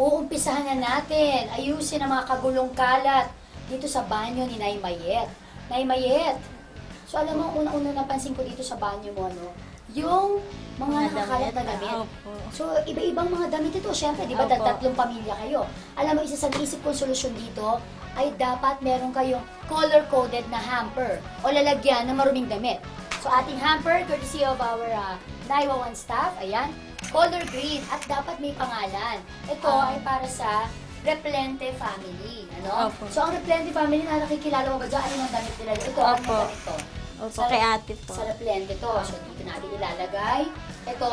uumpisahan na natin. Ayusin ang mga kagulong kalat dito sa banyo ni Nay Mayet. Nay Mayet, so alam mo, una-una napansin ko dito sa banyo mo, no? Yung mga nakakalat na damit. Opo. So, iba-ibang mga damit ito. Siyempre, di ba, Opo. tatlong pamilya kayo. Alam mo, isa sa naisip kong solusyon dito ay dapat meron kayong color-coded na hamper o lalagyan ng maruming damit. So, ating hamper, courtesy of our uh, 911 staff, ayan, color green at dapat may pangalan. Ito ay para sa Replente family. Ano? Opo. So, ang Replente family na nakikilala mo ba dyan? Ano yung damit nila? Ito, ano Opo. damit to? Opo, Sa- kay ate po. Sa Replente to. So, dito natin ilalagay. Ito,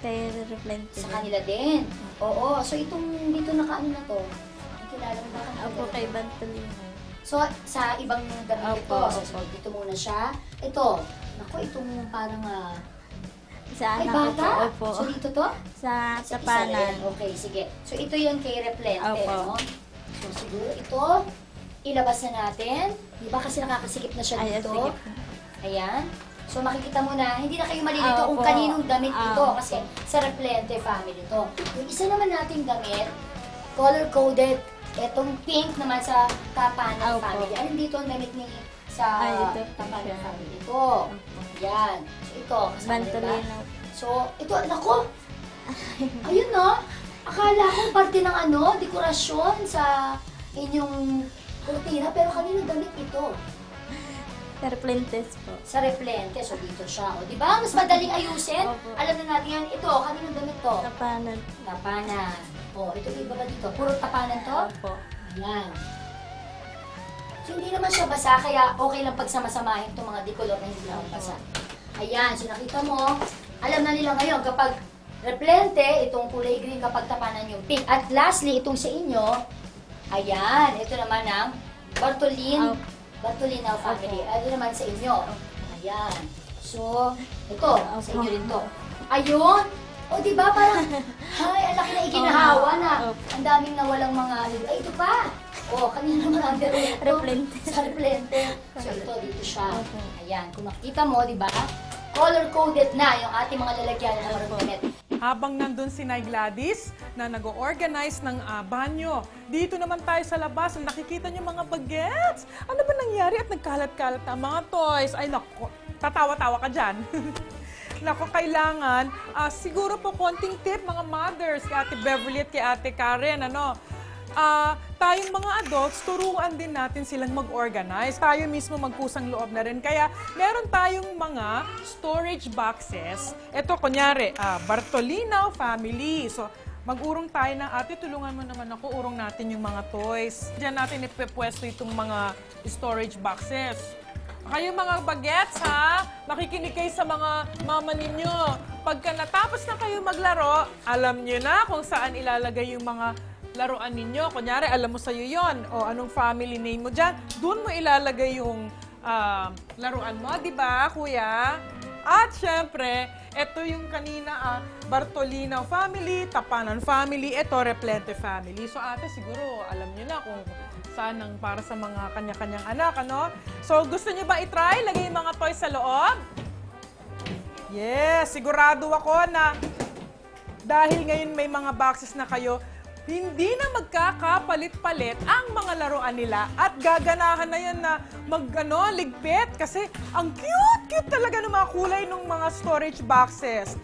Kay Replente. sa kanila din. Oo. So, itong dito naka ano na to? Ang kilala mo ba? Ang Opo, kay? Bantolino. So, sa ibang damit ito. Opo, So, opo. dito muna siya. Ito. Naku, itong parang ah, Sa ay anak ko po. bata. Opo. So, dito to? Sa Sa isa tapanan. Okay, sige. So, ito yung kay Replente. Opo. No? So, siguro ito, ilabas na natin. Di ba kasi nakakasikip na siya Ay, dito? sige. Ayan. So makikita mo na, hindi na kayo malilito kung Opo. kaninong damit Ah, ito opo. kasi sa Replente family to. Yung isa naman nating damit, color-coded, etong pink naman sa Tapanan Opo. family. Anong dito ang damit ni sa Ay, ito family? Ito. Yan. So ito, kasama diba? Bantolino. So, ito, nako! Ayun no! Akala ko parte ng ano, dekorasyon sa inyong kurtina, pero kanino damit ito? Replentes po. sa replente. So, dito siya. O, di ba? Mas madaling ayusin. Opo. Alam na natin yan. Ito, kaninong damit to? Tapanan. Tapanan. O, ito iba ba dito? Puro tapanan to? Opo. Ayan. So, hindi naman siya basa, kaya okay lang pagsama-samahin itong mga decolor na hindi naman basa. Ayan. So, nakita mo, alam na nila ngayon, kapag replente, itong kulay green, kapag tapanan yung pink. At lastly, itong sa inyo, ayan, ito naman ang Bartolin, Opo. Bartolina family. Opo. Ano naman sa inyo? Ayan. So, ito, sa inyo rin to. Ayun! O, di ba parang, hay, ang laki na iginahawa na. Ang daming nawalang mga, ay, ito pa. O, kanina naman ang dero ito. Replente. Sa replente. So, ito, dito siya. Opo. Ayan, kung makikita mo, di ba? Color-coded na yung ating mga lalagyan na marong damit. Habang nandun si Nay Gladys na nag-organize ng ah, banyo, dito naman tayo sa labas, nakikita niyo mga bagets. Ano ba nangyari at nagkalat-kalat ang mga toys? Ay nako, tatawa-tawa ka dyan. Nako, kailangan, ah, siguro po konting tip mga mothers, kay Ate Beverly at kay Ate Karen, ano, ah, tayong mga adults, turuan din natin silang mag-organize. Tayo mismo magkusang loob na rin. Kaya meron tayong mga storage boxes. Ito, kunyari, ah, Bartolina family. So, mag-urong tayo ng ate, tulungan mo naman ako, urong natin yung mga toys. Diyan natin ipepwesto itong mga storage boxes. Kayo mga bagets, ha? Makikinig kayo sa mga mama ninyo. Pagka natapos na kayo maglaro, alam nyo na kung saan ilalagay yung mga laruan ninyo. Kunyari, alam mo sa'yo yon O anong family name mo dyan. Doon mo ilalagay yung ah, laruan mo, di ba, kuya? At syempre, ito yung kanina, ah, Bartolina family, Tapanan family, ito Replente family. So ate, siguro alam nyo na kung saan ang para sa mga kanya-kanyang anak, ano? So gusto nyo ba itry? Lagay yung mga toys sa loob? Yes, sigurado ako na dahil ngayon may mga boxes na kayo, hindi na magkakapalit-palit ang mga laruan nila at gaganahan na yan na mag ano, ligpit kasi ang cute-cute talaga ng mga kulay ng mga storage boxes.